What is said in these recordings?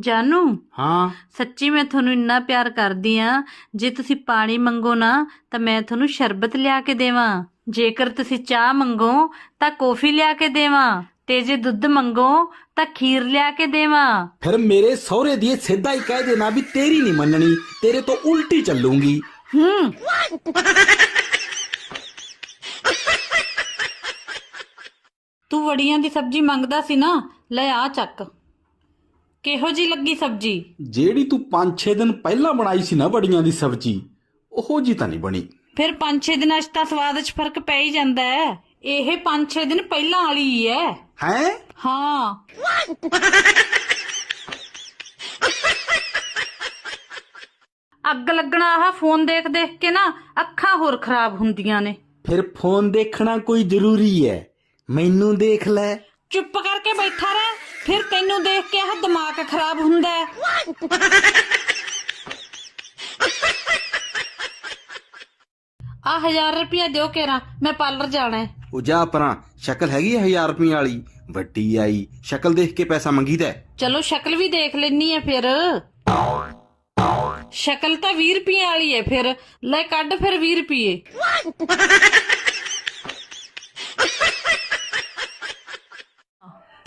ਜਾਨੂ ਹਾਂ। ਸੱਚੀ ਮੈਂ ਤੁਹਾਨੂੰ ਇੰਨਾ ਪਿਆਰ ਕਰਦੀ ਆ ਜੇ ਤੁਸੀਂ ਪਾਣੀ ਮੰਗੋ ਨਾ ਤਾਂ ਮੈਂ ਤੁਹਾਨੂੰ ਸ਼ਰਬਤ ਲਿਆ ਕੇ ਦੇਵਾਂ। ਜੇਕਰ ਤੁਸੀਂ ਚਾਹ ਮੰਗੋ ਤਾਂ ਕੌਫੀ ਲਿਆ ਕੇ ਦੇਵਾਂ। ਤੇ ਜੇ ਦੁੱਧ ਮੰਗੋ ਤਾਂ ਖੀਰ ਲਿਆ ਕੇ ਦੇਵਾਂ। ਫਿਰ ਮੇਰੇ ਸਹੁਰੇ ਦੀ ਸਿੱਧਾ ਹੀ ਕਹਿ ਦੇਣਾ ਵੀ ਤੇਰੀ ਨਹੀਂ ਮੰਨਣੀ ਤੇਰੇ ਤੋਂ ਉਲਟੀ ਚੱਲੂਗੀ। ਹੂੰ। ਤੂੰ ਵੜੀਆਂ ਦੀ ਸਬਜ਼ੀ ਮੰਗਦਾ ਸੀ ਨਾ ਲੈ ਆ ਚੱਕ। ਕਿਹੋ ਜੀ ਲੱਗੀ ਸਬਜ਼ੀ? ਜਿਹੜੀ ਤੂੰ 5-6 ਦਿਨ ਪਹਿਲਾਂ ਬਣਾਈ ਸੀ ਨਾ ਬੜੀਆਂ ਦੀ ਸਬਜ਼ੀ ਉਹੋ ਜੀ ਤਾਂ ਨਹੀਂ ਬਣੀ। ਫਿਰ 5-6 ਦਿਨਾਂ 'ਚ ਤਾਂ ਸਵਾਦ 'ਚ ਫ਼ਰਕ ਪੈ ਹੀ ਜਾਂਦਾ ਹੈ। ਇਹ 5-6 ਦਿਨ ਪਹਿਲਾਂ ਵਾਲੀ ਹੀ ਹੈ। ਹੈ? ਹਾਂ। ਅੱਗ ਲੱਗਣਾ ਆਹ ਫੋਨ ਦੇਖ ਦੇਖ ਕੇ ਨਾ ਅੱਖਾਂ ਹੋਰ ਖਰਾਬ ਹੁੰਦੀਆਂ ਨੇ। ਫਿਰ ਫੋਨ ਦੇਖਣਾ ਕੋਈ ਜ਼ਰੂਰੀ ਹੈ? ਮੈਨੂੰ ਦੇਖ ਲੈ। ਚੁੱਪ ਕਰਕੇ ਬੈਠਾ ਰਹਿ। ਫਿਰ ਤੈਨੂੰ ਦੇਖ ਕੇ ਆਹ ਦਿਮਾਗ ਖਰਾਬ ਹੁੰਦਾ ਹੈ। ਆ 1000 ਰੁਪਇਆ ਦਿਓ ਕੇਰਾ ਮੈਂ ਪਾਰਲਰ ਜਾਣਾ ਹੈ। ਉਹ ਜਾ ਪਰਾਂ ਸ਼ਕਲ ਹੈਗੀ 1000 ਰੁਪਏ ਵਾਲੀ? ਵੱਡੀ ਆਈ ਸ਼ਕਲ ਦੇਖ ਕੇ ਪੈਸਾ ਮੰਗੀਦਾ ਹੈ। ਚਲੋ ਸ਼ਕਲ ਵੀ ਦੇਖ ਲੈਣੀ ਹੈ ਫਿਰ। ਸ਼ਕਲ ਤਾਂ 20 ਰੁਪਏ ਵਾਲੀ ਹੈ ਫਿਰ। ਲੈ ਕੱਢ ਫਿਰ 20 ਰੁਪਏ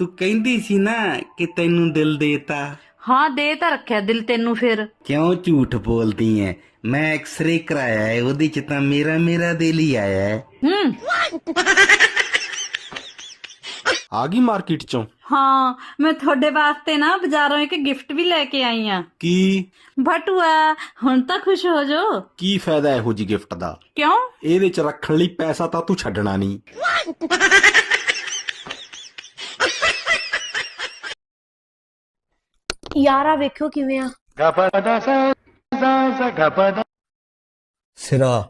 ਤੂੰ ਕਹਿੰਦੀ ਸੀ ਨਾ ਕਿ ਤੈਨੂੰ ਦਿਲ ਦੇਤਾ। ਹਾਂ ਦੇ ਤਾਂ ਰੱਖਿਆ ਦਿਲ ਤੈਨੂੰ ਫਿਰ। ਕਿਉਂ ਝੂਠ ਬੋਲਦੀ ਐ? ਮੈਂ ਐਕਸ-ਰੇ ਕਰਾਇਆ ਹੈ ਉਹਦੇ ਚ ਤਾਂ ਮੇਰਾ ਮੇਰਾ ਦਿਲ ਹੀ ਆਇਆ ਹੈ ਹੂੰ। ਆ ਗਈ ਮਾਰਕੀਟ ਚੋਂ। ਹਾਂ ਮੈਂ ਤੁਹਾਡੇ ਵਾਸਤੇ ਨਾ ਬਾਜ਼ਾਰੋਂ ਇੱਕ ਗਿਫਟ ਵੀ ਲੈ ਕੇ ਆਈ ਆ। ਕੀ? ਬਟੂਆ ਹੁਣ ਤਾਂ ਖੁਸ਼ ਹੋ ਜੋ ਕੀ ਫਾਇਦਾ ਇਹੋ ਜੀ ਗਿਫਟ ਦਾ? ਕਿਉਂ? ਇਹਦੇ ਚ ਰੱਖਣ ਲਈ ਪੈਸਾ ਤਾਂ ਤੂੰ ਛੱਡਣਾ ਨਹੀਂ। ਯਾਰਾ ਵੇਖਿਓ ਕਿਵੇਂ ਆ। ਸਿਰਾ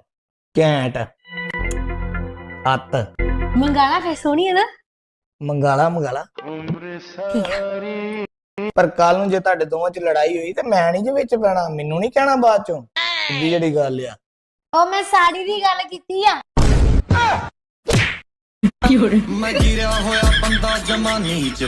ਘੈਂਟ। ਅੱਤ। ਮੰਗਾਲਾ ਫੇ ਸੋਹਣੀ ਹੈ ਨਾ। ਮੰਗਾਲਾ ਮੰਗਾਲਾ। ਪਰ ਕੱਲ ਨੂੰ ਜੇ ਤੁਹਾਡੇ ਦੋਵਾਂ ਚ ਲੜਾਈ ਹੋਈ ਤੇ ਮੈਂ ਨਹੀਂ ਜੇ ਵਿੱਚ ਪੈਣਾ ਮੈਨੂੰ ਨਹੀਂ ਕਹਿਣਾ ਬਾਅਦ ਚੋਂ। ਸਿੱਧੀ ਜਿਹੜੀ ਗੱਲ ਆ। ਉਹ ਮੈਂ ਸਾੜੀ ਦੀ ਗੱਲ ਕੀਤੀ ਆ। ਮੈਂ ਗਿਰਿਆ ਹੋਇਆ ਬੰਦਾ ਜਮਾਨੀ ਚ।